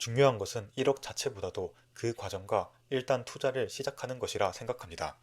중요한 것은 1억 자체보다도 그 과정과 일단 투자를 시작하는 것이라 생각합니다.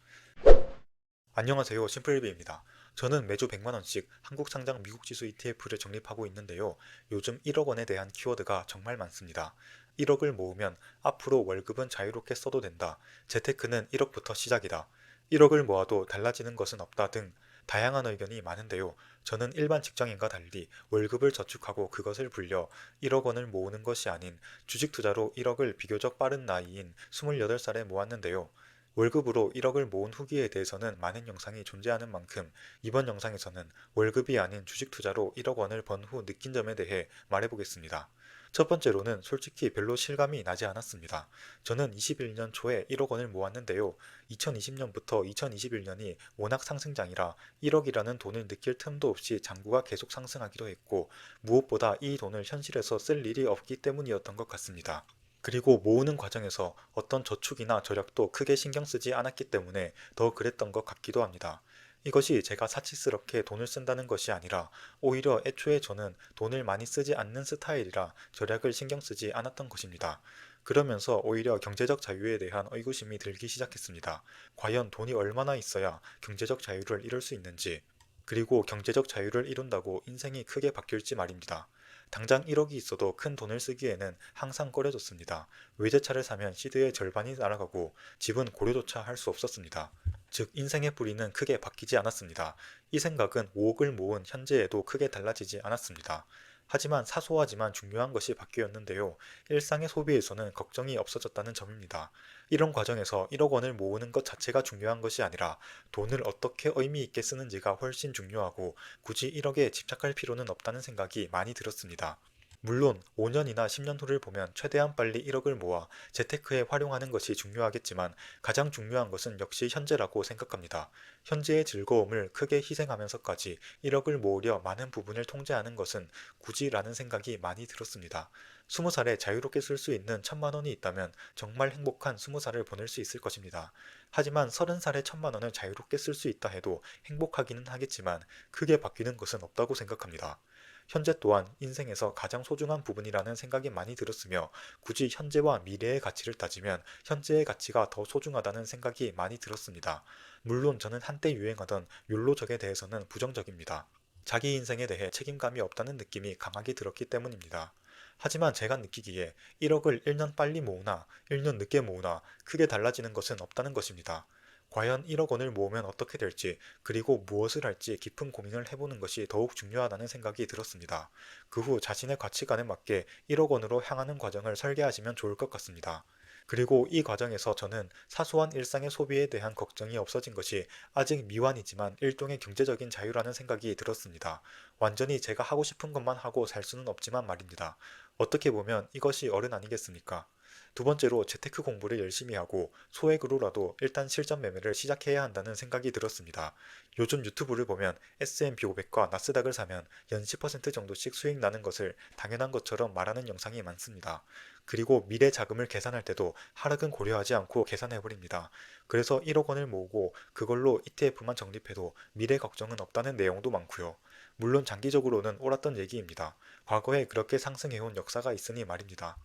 안녕하세요. 심플리비입니다. 저는 매주 100만원씩 한국 상장 미국 지수 ETF를 적립하고 있는데요. 요즘 1억 원에 대한 키워드가 정말 많습니다. 1억을 모으면 앞으로 월급은 자유롭게 써도 된다. 재테크는 1억부터 시작이다. 1억을 모아도 달라지는 것은 없다 등 다양한 의견이 많은데요. 저는 일반 직장인과 달리 월급을 저축하고 그것을 불려 1억 원을 모으는 것이 아닌 주식 투자로 1억을 비교적 빠른 나이인 28살에 모았는데요. 월급으로 1억을 모은 후기에 대해서는 많은 영상이 존재하는 만큼 이번 영상에서는 월급이 아닌 주식 투자로 1억 원을 번 후 느낀 점에 대해 말해보겠습니다. 첫 번째로는 솔직히 별로 실감이 나지 않았습니다. 저는 21년 초에 1억 원을 모았는데요. 2020년부터 2021년이 워낙 상승장이라 1억이라는 돈을 느낄 틈도 없이 장부가 계속 상승하기도 했고 무엇보다 이 돈을 현실에서 쓸 일이 없기 때문이었던 것 같습니다. 그리고 모으는 과정에서 어떤 저축이나 절약도 크게 신경 쓰지 않았기 때문에 더 그랬던 것 같기도 합니다. 이것이 제가 사치스럽게 돈을 쓴다는 것이 아니라 오히려 애초에 저는 돈을 많이 쓰지 않는 스타일이라 절약을 신경 쓰지 않았던 것입니다. 그러면서 오히려 경제적 자유에 대한 의구심이 들기 시작했습니다. 과연 돈이 얼마나 있어야 경제적 자유를 이룰 수 있는지, 그리고 경제적 자유를 이룬다고 인생이 크게 바뀔지 말입니다. 당장 1억이 있어도 큰 돈을 쓰기에는 항상 꺼려졌습니다. 외제차를 사면 시드의 절반이 날아가고 집은 고려조차 할 수 없었습니다. 즉 인생의 뿌리는 크게 바뀌지 않았습니다. 이 생각은 5억을 모은 현재에도 크게 달라지지 않았습니다. 하지만 사소하지만 중요한 것이 바뀌었는데요. 일상의 소비에서는 걱정이 없어졌다는 점입니다. 이런 과정에서 1억 원을 모으는 것 자체가 중요한 것이 아니라 돈을 어떻게 의미 있게 쓰는지가 훨씬 중요하고 굳이 1억에 집착할 필요는 없다는 생각이 많이 들었습니다. 물론 5년이나 10년 후를 보면 최대한 빨리 1억을 모아 재테크에 활용하는 것이 중요하겠지만 가장 중요한 것은 역시 현재라고 생각합니다. 현재의 즐거움을 크게 희생하면서까지 1억을 모으려 많은 부분을 통제하는 것은 굳이라는 생각이 많이 들었습니다. 20살에 자유롭게 쓸 수 있는 천만 원이 있다면 정말 행복한 20살을 보낼 수 있을 것입니다. 하지만 30살에 천만 원을 자유롭게 쓸 수 있다 해도 행복하기는 하겠지만 크게 바뀌는 것은 없다고 생각합니다. 현재 또한 인생에서 가장 소중한 부분이라는 생각이 많이 들었으며 굳이 현재와 미래의 가치를 따지면 현재의 가치가 더 소중하다는 생각이 많이 들었습니다. 물론 저는 한때 유행하던 욜로적에 대해서는 부정적입니다. 자기 인생에 대해 책임감이 없다는 느낌이 강하게 들었기 때문입니다. 하지만 제가 느끼기에 1억을 1년 빨리 모으나 1년 늦게 모으나 크게 달라지는 것은 없다는 것입니다. 과연 1억 원을 모으면 어떻게 될지 그리고 무엇을 할지 깊은 고민을 해보는 것이 더욱 중요하다는 생각이 들었습니다. 그 후 자신의 가치관에 맞게 1억 원으로 향하는 과정을 설계하시면 좋을 것 같습니다. 그리고 이 과정에서 저는 사소한 일상의 소비에 대한 걱정이 없어진 것이 아직 미완이지만 일종의 경제적인 자유라는 생각이 들었습니다. 완전히 제가 하고 싶은 것만 하고 살 수는 없지만 말입니다. 어떻게 보면 이것이 어른 아니겠습니까? 두 번째로 재테크 공부를 열심히 하고 소액으로라도 일단 실전 매매를 시작해야 한다는 생각이 들었습니다. 요즘 유튜브를 보면 S&P 500과 나스닥을 사면 연 10% 정도씩 수익 나는 것을 당연한 것처럼 말하는 영상이 많습니다. 그리고 미래 자금을 계산할 때도 하락은 고려하지 않고 계산해버립니다. 그래서 1억 원을 모으고 그걸로 ETF만 적립해도 미래 걱정은 없다는 내용도 많고요. 물론 장기적으로는 옳았던 얘기입니다. 과거에 그렇게 상승해온 역사가 있으니 말입니다.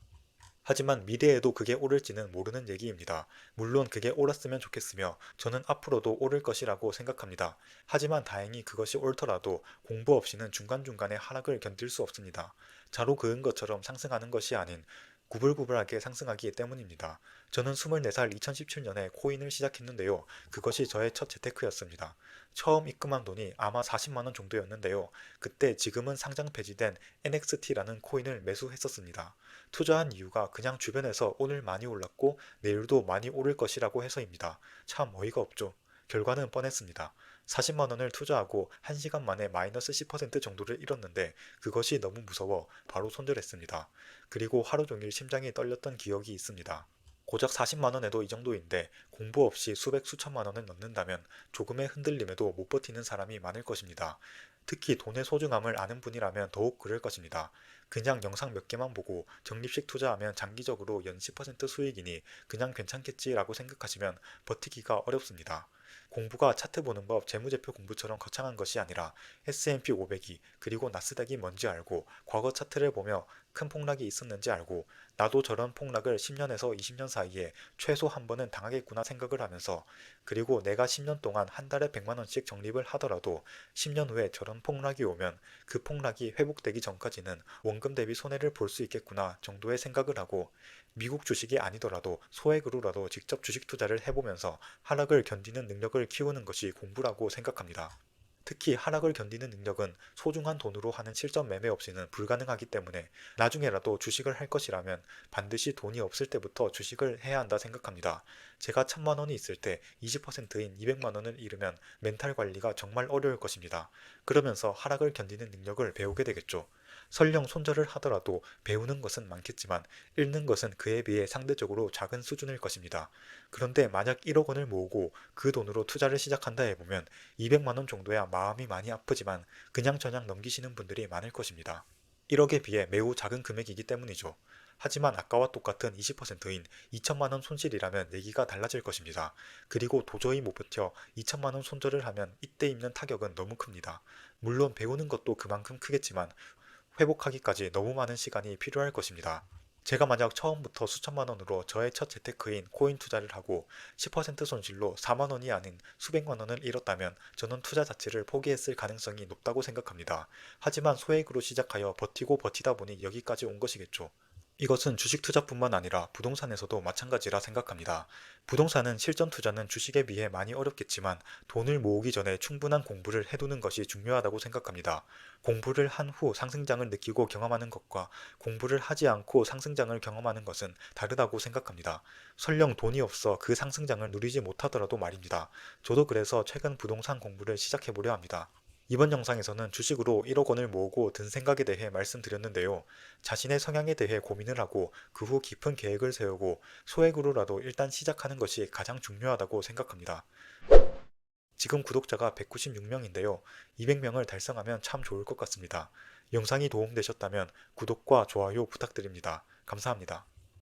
하지만 미래에도 그게 오를지는 모르는 얘기입니다. 물론 그게 옳았으면 좋겠으며 저는 앞으로도 오를 것이라고 생각합니다. 하지만 다행히 그것이 옳더라도 공부 없이는 중간중간에 하락을 견딜 수 없습니다. 자로 그은 것처럼 상승하는 것이 아닌 구불구불하게 상승하기 때문입니다. 저는 24살 2017년에 코인을 시작했는데요. 그것이 저의 첫 재테크였습니다. 처음 입금한 돈이 아마 40만원 정도였는데요. 그때 지금은 상장 폐지된 NXT라는 코인을 매수했었습니다. 투자한 이유가 그냥 주변에서 오늘 많이 올랐고 내일도 많이 오를 것이라고 해서입니다. 참 어이가 없죠. 결과는 뻔했습니다. 40만 원을 투자하고 1시간 만에 마이너스 10% 정도를 잃었는데 그것이 너무 무서워 바로 손절했습니다. 그리고 하루 종일 심장이 떨렸던 기억이 있습니다. 고작 40만 원에도 이 정도인데 공부 없이 수백 수천만 원을 넣는다면 조금의 흔들림에도 못 버티는 사람이 많을 것입니다. 특히 돈의 소중함을 아는 분이라면 더욱 그럴 것입니다. 그냥 영상 몇 개만 보고 적립식 투자하면 장기적으로 연 10% 수익이니 그냥 괜찮겠지라고 생각하시면 버티기가 어렵습니다. 공부가 차트 보는 법, 재무제표 공부처럼 거창한 것이 아니라 S&P 500이 그리고 나스닥이 뭔지 알고 과거 차트를 보며 큰 폭락이 있었는지 알고 나도 저런 폭락을 10년에서 20년 사이에 최소 한 번은 당하겠구나 생각을 하면서 그리고 내가 10년 동안 한 달에 100만 원씩 적립을 하더라도 10년 후에 저런 폭락이 오면 그 폭락이 회복되기 전까지는 원금 대비 손해를 볼 수 있겠구나 정도의 생각을 하고 미국 주식이 아니더라도 소액으로라도 직접 주식 투자를 해보면서 하락을 견디는 능력을 키우는 것이 공부라고 생각합니다. 특히 하락을 견디는 능력은 소중한 돈으로 하는 실전 매매 없이는 불가능하기 때문에 나중에라도 주식을 할 것이라면 반드시 돈이 없을 때부터 주식을 해야 한다 생각합니다. 제가 천만 원이 있을 때 20%인 200만 원을 잃으면 멘탈 관리가 정말 어려울 것입니다. 그러면서 하락을 견디는 능력을 배우게 되겠죠. 설령 손절을 하더라도 배우는 것은 많겠지만 잃는 것은 그에 비해 상대적으로 작은 수준일 것입니다. 그런데 만약 1억 원을 모으고 그 돈으로 투자를 시작한다 해보면 200만 원 정도야 마음이 많이 아프지만 그냥저냥 넘기시는 분들이 많을 것입니다. 1억에 비해 매우 작은 금액이기 때문이죠. 하지만 아까와 똑같은 20%인 2천만 원 손실이라면 내기가 달라질 것입니다. 그리고 도저히 못 버텨 2천만 원 손절을 하면 이때 입는 타격은 너무 큽니다. 물론 배우는 것도 그만큼 크겠지만 회복하기까지 너무 많은 시간이 필요할 것입니다. 제가 만약 처음부터 수천만 원으로 저의 첫 재테크인 코인 투자를 하고 10% 손실로 4만 원이 아닌 수백만 원을 잃었다면 저는 투자 자체를 포기했을 가능성이 높다고 생각합니다. 하지만 소액으로 시작하여 버티고 버티다 보니 여기까지 온 것이겠죠. 이것은 주식 투자뿐만 아니라 부동산에서도 마찬가지라 생각합니다. 부동산은 실전 투자는 주식에 비해 많이 어렵겠지만 돈을 모으기 전에 충분한 공부를 해두는 것이 중요하다고 생각합니다. 공부를 한 후 상승장을 느끼고 경험하는 것과 공부를 하지 않고 상승장을 경험하는 것은 다르다고 생각합니다. 설령 돈이 없어 그 상승장을 누리지 못하더라도 말입니다. 저도 그래서 최근 부동산 공부를 시작해보려 합니다. 이번 영상에서는 주식으로 1억 원을 모으고 든 생각에 대해 말씀드렸는데요. 자신의 성향에 대해 고민을 하고 그 후 깊은 계획을 세우고 소액으로라도 일단 시작하는 것이 가장 중요하다고 생각합니다. 지금 구독자가 196명인데요. 200명을 달성하면 참 좋을 것 같습니다. 영상이 도움되셨다면 구독과 좋아요 부탁드립니다. 감사합니다.